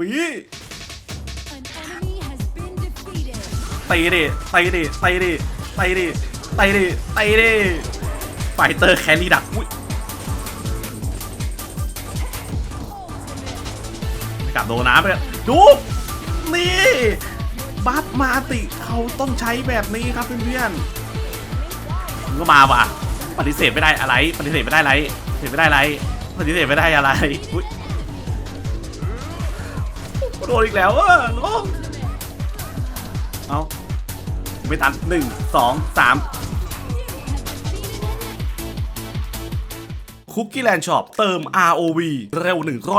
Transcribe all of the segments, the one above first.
ฟรี An enemy has been defeated. ตีดิตีดิตีดิตีดิตีดิตีดิไฟเตอร์แครี่ดักอุ้ยกลับโดนน้ำไปอะดูนี่ บัฟมาติเขาต้องใช้แบบนี้ครับเพื่อนๆมันก็มาว่ะ ปฏิเสธไม่ได้อะไร ปฏิเสธไม่ได้อะไรปฏิเสธไม่ได้อะไรปฏิเสธไม่ได้อะไรอุ้ยโดนอีกแล้วเออน้องเอาไม่ตันหนึ่งสองสาม คุกกี้แลนด์ช็อปเติม ROV เร็ว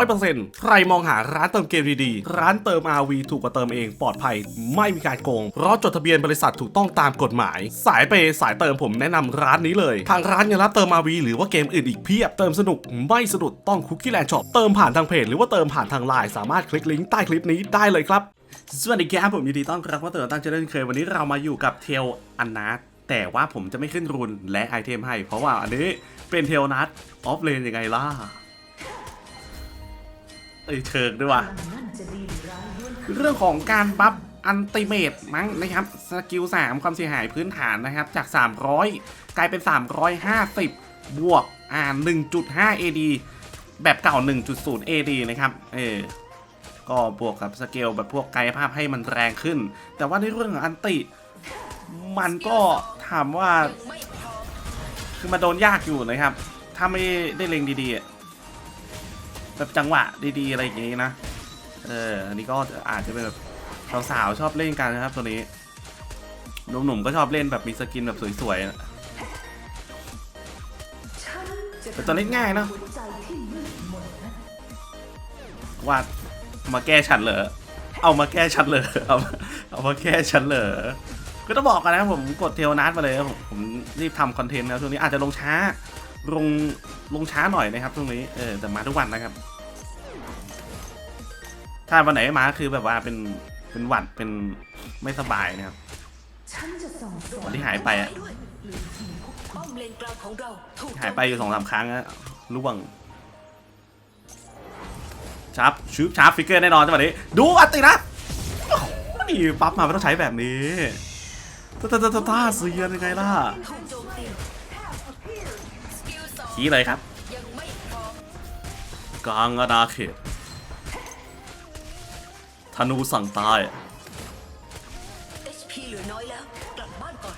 100%ใครมองหาร้านเติมเกมดีๆ ร้านเติม ROV ถูกกว่าเติมเองปลอดภัย ไม่มีการโกง เพราะจดทะเบียนบริษัทถูกต้องตามกฎหมาย สายเปย์สายเติมผมแนะนำร้านนี้เลย ทางร้านยังรับเติม ROV หรือว่าเกมอื่นอีกเพียบเติมสนุกไม่สะดุดต้องคุกกี้แลนด์ช็อปเติมผ่านทางเพจหรือว่าเติมผ่านทางไลน์สามารถคลิกลิงก์ใต้คลิปนี้ได้เลยครับสวัสดีครับผมยินดีต้อนรับเข้าสู่ตั้งเจริญเคยวันนี้เรามาอยู่กับเทลอันนัท แต่ว่าผมจะไม่ขึ้นรุนและไอเทมให้ เพราะว่าอันนี้เป็นเทลนัทออฟเลนยังไงล่ะเอ้ยเชิงด้วยว่ะเรื่องของการบัฟอันติเมตมั้งนะครับสกิล 3 ความเสียหายพื้นฐานนะครับ จาก 300 กลายเป็น 350 บวกอ่า1.5 AD แบบเก่า 1.0 AD นะครับเออก็บวกกับสเกลแบบพวกกายภาพให้มันแรงขึ้น แต่ว่าในเรื่องของอันติ มันก็ ถามว่า คือมาโดนยากอยู่นะครับ ถ้าไม่ได้เล็งดีๆแบบจังหวะดีๆอะไรอย่างงี้นะ เอออันนี้ก็อาจจะเป็นแบบสาวๆชอบเล่นกันนะครับ ตัวนี้หนุ่มๆก็ชอบเล่นแบบมีสกินแบบสวยๆนะแต่ตัวเล่นง่ายเนะว่ามาแก้ฉันเหรอ เอามาแก้ฉันเหรอเอาเอามาแก้ฉันเหรอ ก็ต้องบอกกันนะผมกดเทลนัดมาเลยครับผมผมรีบทำคอนเทนต์นะช่วงนี้อาจจะลงช้าลงลงช้าหน่อยนะครับช่วงนี้เออแต่มาทุกวันนะครับ ถ้าวันไหนไม่มาคือแบบว่าเป็นเป็นหวัดเป็นไม่สบายนะครับวันที่หายไปอะหายไปอยู่สองสามครั้งอะล่วงชาร์ปชูชาร์ปฟิกเกอร์แน่นอนจังหวะนี้ ดูอัตินะนี่ปั๊บมาไม่ต้องใช้แบบนี้ ตาตาตาตาตาเสียนยังไงล่ะขี้เลยครับยังไม่พร้อมกลางอาณาเขตธนูสั่งตายเหลือน้อยแล้วกลับบ้านก่อน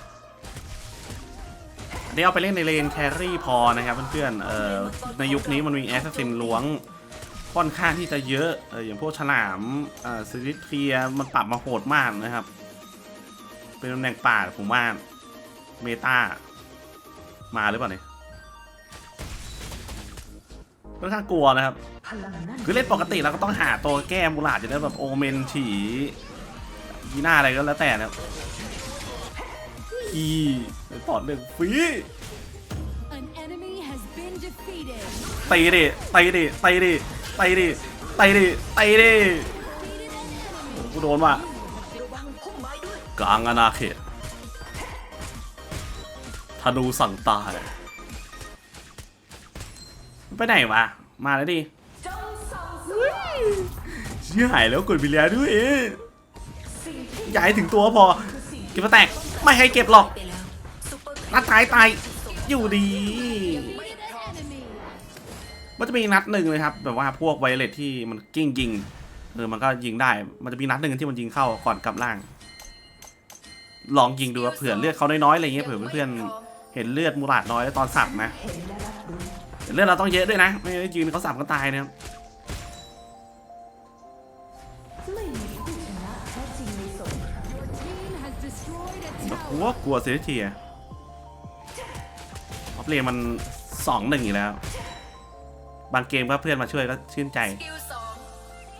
อันนี้เอาไปเล่นในเลนแครี่พอนะครับเพื่อนๆเอ่อในยุคนี้มันมีแอสซัสซินล้วงค่อนข้างที่จะเยอะเอออย่างพวกฉลามอ่าซิลิเทียมันปรับมาโหดมากนะครับ เป็นตำแหน่งป่าผมว่าเมตามาหรือเปล่าเนี่ยค่อนข้างกลัวนะครับ คือเล่นปกติเราก็ต้องหาตัวแก้มูลาดจะได้แบบโอเมนฉียีหน้าอะไรก็แล้วแต่นะครับอีไปปอดเรื่องฟรี An enemy has been defeated. ตีดิตีดิตีดิตีดิตีดิตีดิ Defeated an enemy. โอ้กูโดนว่ะระ กลางอาณาเขตธนูสั่งตายไปไหนวะ มาแล้วดิเชี่ยหายแล้วกดไปแล้วด้วยอย่าให้ถึงตัวพอ เก็บมาแตก ไม่ให้เก็บหรอกนัดตายตายอยู่ดี มันจะมีนัดหนึ่งเลยครับ แบบว่าพวกไวเลตที่มันกิ้งยิงเออมันก็ยิงได้ มันจะมีนัดหนึ่งที่มันยิงเข้าก่อนกลับล่าง ลองยิงดูว่าเผื่อเลือดเขาน้อยๆอะไรเงี้ยเผื่อเพื่อนๆเห็นเลือดมูลาดน้อยตอนสับนะแต่เลือดเราต้องเยอะด้วยนะ ไม่ได้ยืนเขาสับก็ตายนะครับ Your team has destroyed a ผมก็ก tower. ลัวกลัวเซเทียออฟเลนมันสองหนึ่งอยู่แล้ว บางเกมก็เพื่อนมาช่วยก็ชื่นใจสกิลสอง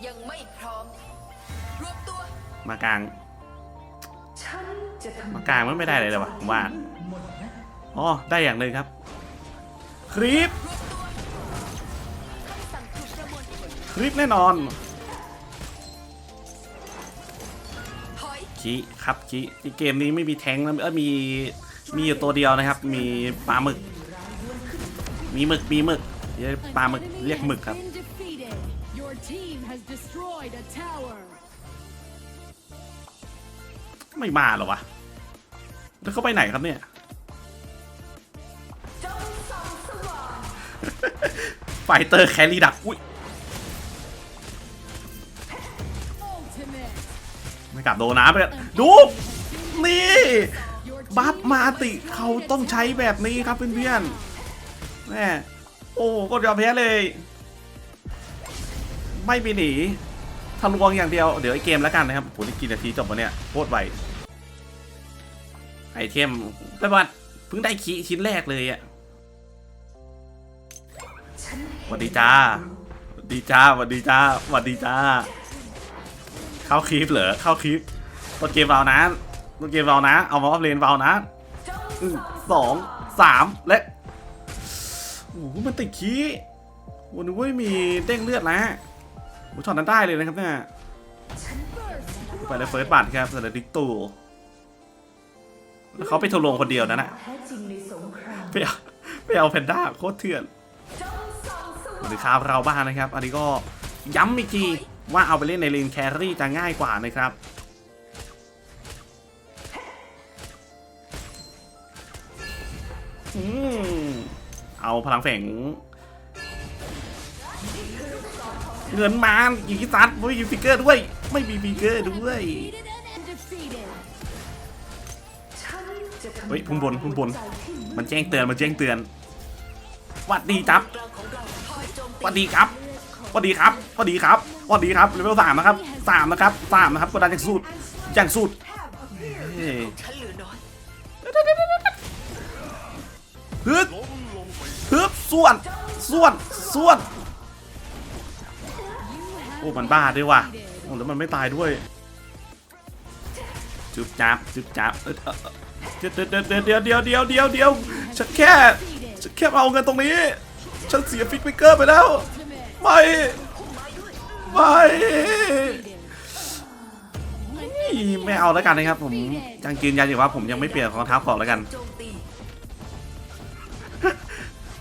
ยังไม่พร้อมรวบตัวมากลาง มากลางมันไม่ได้เลยเลยวะผมว่าอ๋อได้อย่างหนึ่งครับคลิปคลิปแน่นอนจิครับจิที่เกมนี้ไม่มีแทงนะเออมีมีอยู่ตัวเดียวนะครับ มีปลาหมึก มีหมึกมีหมึกเรียกปลาหมึกเรียกหมึกครับไม่มาหรอวะ แล้วเขาไปไหนครับเนี่ย ไฟเตอร์แครี่ดัก อุ้ย Ultimate. ไม่กลับโดนน้ำไปกันดู นี่ Your บัฟ team มา has ติ destroyed เขา a ต้องใช้แบบนี้ครับเพื่อนๆแม่โอ้ก็ยอมแพ้เลย ไม่ไปหนีทะลวงอย่างเดียว เดี๋ยวไอเกมแล้วกันนะครับโหนี่กี่นาทีจบวะเนี่ยโคตรไว ไอเทมแปลว่าเพิ่งได้คีชิ้นแรกเลยอะสวัสดีจ้าสวัสดีจ้าสวัสดีจ้าสวัสดีจ้า เข้าคลิปเหรอ เข้าคลิปต้นเกมเรานะต้นเกมเรานะ เอามาออฟเลนเรานะสองสามและโอ้โหมันติดขี้วันนี้ม่มีเด้งเลือดนะโอ้ช็อตนั้นได้เลยนะครับเนี่ยไปเลยเฟิร์สบัตครับสำหรับดิกตู เขาไปทะลวงคนเดียวนั่นแหะไปเอาไปเอาแพนด้าโคตรเถื่อนหรือคราวเราบ้างนะครับ อันนี้ก็ย้ำอีกทีว่าเอาไปเล่นในเลนแครี่จะง่ายกว่านะครับอเอาพลังแฝงเงินมาอีกซัดไม่มีฟิกเกอร์ด้วย ไม่มีฟิกเกอร์ด้วย เฮ้ยพุ่งบนพุ่งบน มันแจ้งเตือนมันแจ้งเตือนวัดดีจับวัดดีครับวัดดีครับวัดดีครับวัดดีครับเลเวลสามนะครับสามนะครับสามนะครับกดดันอย่างสุดอย่างสุดเฮ้ยฮึ่บฮึบส่วนส่วนส่วนโอ้มันบ้าด้วยว่ะโอ้แล้วมันไม่ตายด้วยจุบจับจุบจับเออ เออเออเดี๋ยวเดี๋ยวเดี๋ยวเดี๋ยวเดี๋ยวเดี๋ยวฉันแค่ฉันแค่เอาเงินตรงนี้ ฉันเสียฟิกฟิกเกอร์ไปแล้ว ไม่ไม่ไม่เอาแล้วกันนะครับ ผมยังยืนยันอยู่ว่าผมยังไม่เปลี่ยนรองเท้าขอแล้วกัน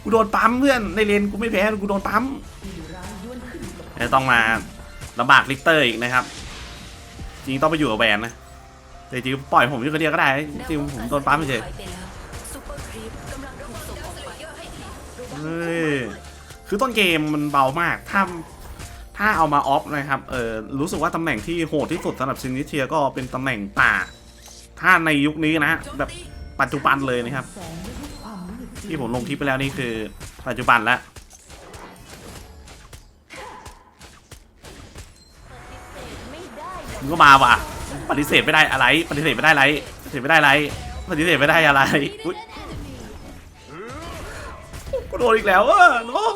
กูโดนปั๊มเพื่อนในเลนกูไม่แพ้กูโดนปั๊มต่ต้องมาลำบากลิกเตอร์อีกนะครับ จริงต้องไปอยู่กับแวนนะ แต่จริงปล่อยผมอยู่คนเดียวก็ได้ จริงผมโดนปั๊มเฉยหายไปเฮ้ยคือต้นเกมมันเบามากถ้าถ้าเอามาออฟนะครับ เออรู้สึกว่าตำแหน่งที่โหดที่สุดสำหรับซินิเทียก็เป็นตำแหน่งป่า ถ้าในยุคนี้นะ แบบปัจจุบันเลยนะครับ ที่ผมลงคลิปไปแล้วนี่คือปัจจุบันแล้วมึงก็มาว่ะ ปฏิเสธไม่ได้อะไร ปฏิเสธไม่ได้ไรปฏิเสธไม่ได้ไรปฏิเสธไม่ได้อะไรอุ๊ย an enemy. กูโดนอีกแล้วอะน้อง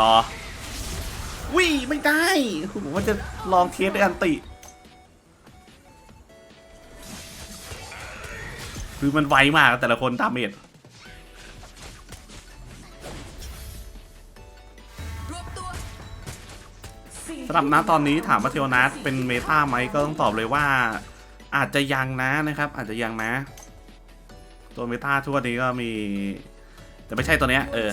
รอวิไม่ได้ผมว่าจะลองเทสด้วยอันติคือมันไวมากแต่ละคนดามเมจ สำหรับนะตอนนี้ถามว่าเทวนัสเป็นเมตาไหมก็ต้องตอบเลยว่า อาจจะยังนะนะครับ อาจจะยังนะ ตัวเมตาทั่วนี้ก็มี แต่ไม่ใช่ตัวเนี้ยเออ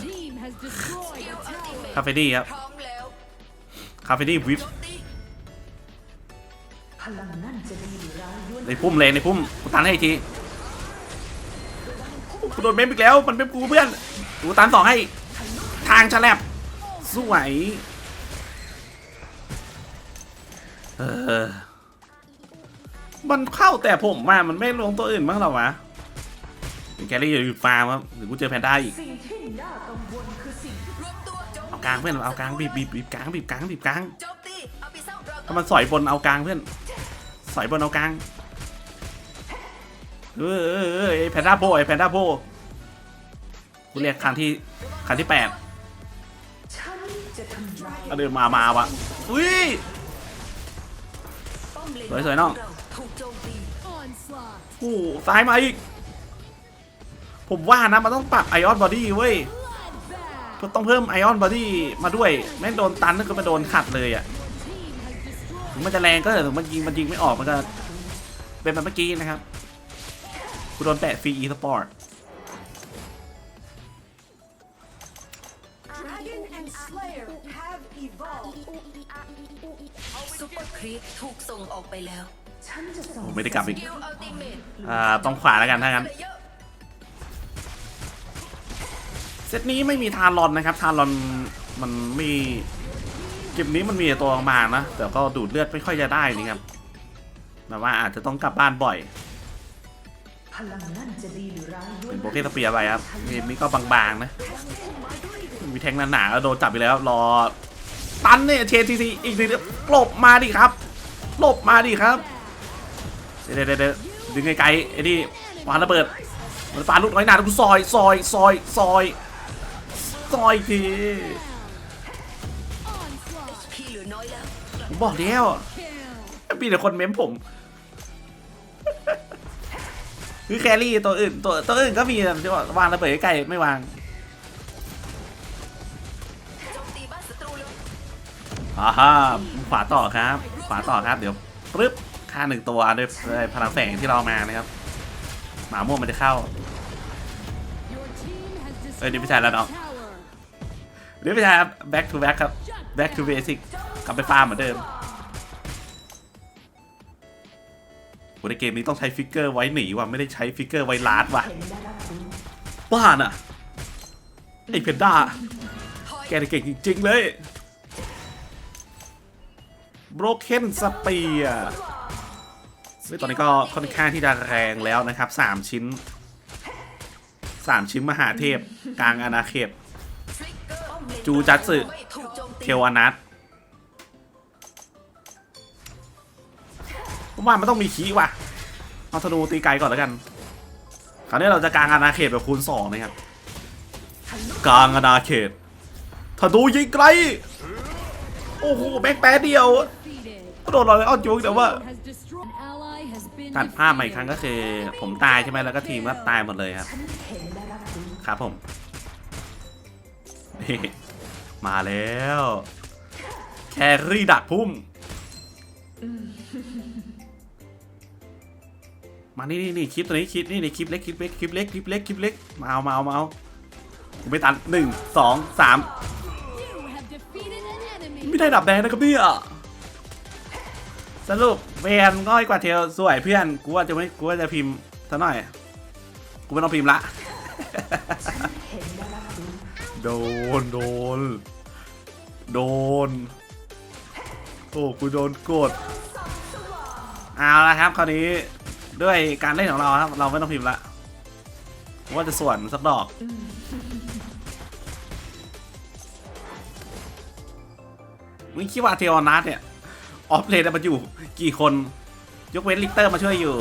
คาเฟดี้ครับพร้อมแล้วคาเฟดี้วิปโจมตีพลังนั่นจะดีหรือร้ายล้วนในพุ่มเลยในพุ่มกูตันให้ทีกูโดนเมมอีกแล้ว มันเป็นกูเพื่อนกูตันสองให้ ทางฉลับสวย เออ มันเข้าแต่ผมมามันไม่ลงตัวอื่นบ้างเหรอวะเป็นแกลลี่อยู่ฟาร์มครับหรือกูเจอแพนด้าอีกสิ่งที่น่ากังวลคือสิ่งที่รวบตัวโจมเอากลางเพื่อนเอากลางบีบบีบบีบกลางบีบกลางบีบกลางโจมตีเอาไปเศร้าเราถ้ามันสอยบนเอากลางเพื่อนสอยบนเอากลางเออเออเออไอแพนด้าโบไอแพนด้าโบกูเรียกครั้งที่ครั้งที่แปดฉันจะทำลายก็เดินมามาวะอุ้ย ป้อมเลนสวยๆน้องเราถูกโจมตี Onslaught. โอ้โหซ้ายมาอีก ผมว่านะมันต้องปรับไอออนบอดี้เว้ย Bloodbath. ต้องเพิ่มไอออนบอดี้มาด้วยแม่งโดนตันแล้วก็มาโดนขัดเลยอะ Your team has destroyed ถึงมันจะแรงก็เถอะถึงมันยิงมันยิงไม่ออกมันก็เป็นแบบเมื่อกี้นะครับกูโดนแปะฟรีอีสปอร์ต ครีปถูกส่งออกไปแล้ว ฉันจะส่งผมไม่ได้กลับอีก กิลอัลติเมทอ่า ต้องขวาแล้วกันถ้างั้น เยอะเซตนี้ไม่มีทารอนนะครับ ทารอนมันไม่เกมนี้มันมีแต่ตัวบางๆนะ แต่ก็ดูดเลือดไม่ค่อยจะได้นี่ครับแบบว่าอาจจะต้องกลับบ้านบ่อย พลังนั่นจะดีหรือร้ายด้วเป็ยนโปรเกสเปียร์ไปครับเกมนี้ก็บางๆนะ มีแทงหนาๆแล้วโดนจับไปแล้ว รอ ตันเนี่ยเชนทีซีอีกทีเดียวหลบมาดิครับหลบมาดิครับเดี๋ยวเดี๋ยวดึงไกลๆไอ้นี่วางระเบิดมันปาลูกน้อยหนาทุกซอยซอยซอยซอยซอยทีผมบอกแล้วมีแต่คนเม้มผมคือแครี่ตัวอื่นตัวตัวอื่นก็มีนะที่ว่าวางระเบิดใกล้ไม่วาง อ่าฮ่าขวาต่อครับ ขวาต่อครับเดี๋ยวปึ๊บค่าหนึ่งตัวด้วยพลังแฝงที่เรามานะครับ หมาม่วงมันจะเข้าเอ้ย destroyed นี่ไม่ใช่แล้วเนาะ a tower. หรือไม่ใช่ครับ back to back ครับ back to basic กลับไปฟาร์มเหมือนเดิมโหในเกมนี้ต้องใช้ฟิกเกอร์ไว้หนีว่ะไม่ได้ใช้ฟิกเกอร์ไว้ลาดว่ะเห็นและรับรู้บ้าน่ะไอเพนด้าแกนี่เก่งจริงๆเลย Broken Spear ซึ่งตอนนี้ก็ค่อนข้างที่จะแรงแล้วนะครับ 3 ชิ้น 3 ชิ้นมหาเทพ กลางอาณาเขต จูจัตสึเทวานัทผมว่ามันต้องมีคีว่ะ เอาธนูตีไกลก่อนแล้วกัน คราวนี้เราจะกลางอาณาเขตแบบคูณ2นะครับ กลางอาณาเขตธนูยิงไกล โอ้โหแบกแป๊ดเดียว โดนเราเลยอ้อนจุกแต่ว่า Has destroyed. An ally has been ตัดภาพใหม่อีกครั้ง defeated. ก็คือ ผมตายใช่ไหมแล้วก็ทีมก็ตายหมดเลยครับฉันเห็นและรับรู้ครับผมนี่มาแล้ว แครี่ดักพุ่ม มานี่นี่นี่คลิปตัวนี้คลิปนี่นี่คลิปเล็กคลิปเล็กคลิปเล็กคลิปเล็กคลิปเล็กมาเอามาเอามาเอากูไม่ตันหนึ่งสองสาม You have defeated an enemy. ไม่ได้ดับแดงนะครับเนี่ย สรุปเวนง่อยกว่าเทลสวยเพื่อน กูว่าจะไม่กูว่าจะพิมพ์ซะหน่อย กูไม่ต้องพิมพ์ละเห็นและรับรู้โดน โดน โดน โอ้ กูโดนกด เอาละครับ คราวนี้ด้วยการเล่นของเราครับ เราไม่ต้องพิมพ์ละว่าจะส่วนสักดอกมึงคิดว่าเทออนัสเนี่ย ออฟเลนมันอยู่กี่คน ยกเว้นลิกเตอร์มาช่วยอยู่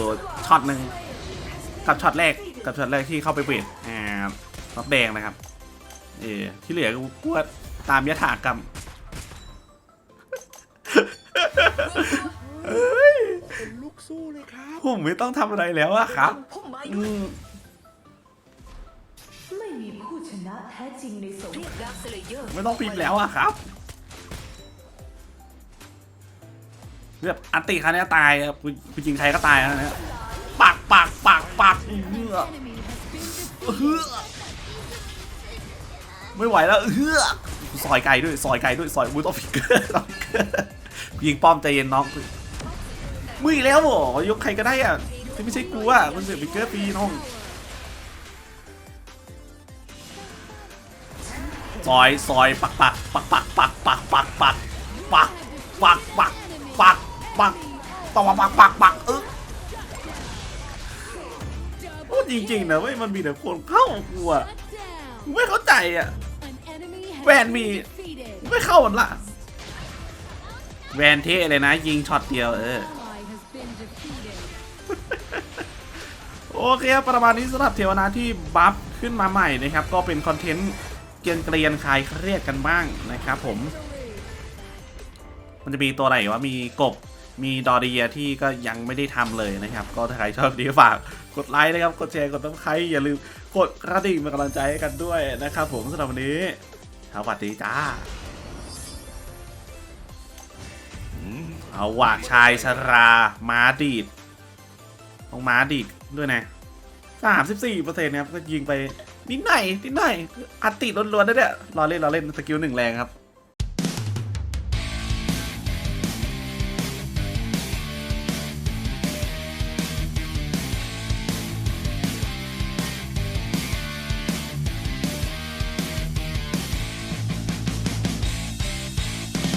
ช็อตหนึ่งกับช็อตแรกกับช็อตแรกที่เข้าไปเวทอ่าน็อตแดงนะครับ เออที่เหลือกูกวดตามยถากรรมเอ้ยเป็นลูกสู้เลยครับผมไม่ต้องทำอะไรแล้วอะครับพุ่มไม้อืด้วยมไม่มีผู้ชนะแท้จริงในสงเรียคกรามดาร์คสเลเยอร์ไม่ต้องพิมพ์แล้วอะครับ แบบอันติครั้งนี้ตายครับกูกูยิงใครก็ตายนะเนี่ยปักปักปักปักอื้อ Enemy has been defeated. เฮือไม่ไหวแล้วเฮือซอยไก่ด้วยซอยไก่ด้วยซอยมูตอฟิกเกอร์ต้องฟิกเกอร์ยิงป้อมใจเย็นน้องมึงอีกแล้วเหรอยกใครก็ได้อะที่ไม่ใช่กูอะมันเสือฟิกเกอร์ฟรีน้องซอยซอยปักปักปักปักปักปักปักปักปักปักปัก ปักปักปักปักปักปักเออพูดจริงๆนะเว้ยมันมีแต่คนเข้ากูอะกูไม่เข้าใจอะ An enemy has Ban been me. defeated. ไม่เข้าหมันละแวนเท่เลยนะ ยิงช็อตเดียวเออโอเคครับประมาณนี้สำหรับเทวนาที่บัฟขึ้นมาใหม่นะครับ ก็เป็นคอนเทนต์เกียนเกรียนคลายเครียดกันบ้างนะครับผม มันจะมีตัวอะไรวะมีกบ มีดอเดียที่ก็ยังไม่ได้ทำเลยนะครับ ก็ถ้าใครชอบดีฝากกดไลค์นะครับ กดแชร์กดติดตามอย่าลืมกดกระดิ่งเป็นกำลังใจให้กันด้วยนะครับผมสำหรับวันนี้สวัสดีจ้าเอาว่ะชายชราม้าดีดต้องม้าดีดด้วยนะสามสิบสี่เปอร์เซ็นต์ครับก็ยิงไปนิดหน่อยนิดหน่อยอัดติดล้วนๆนะเนี่ยรอเล่นรอเล่นสกิลหนึ่งแรงครับ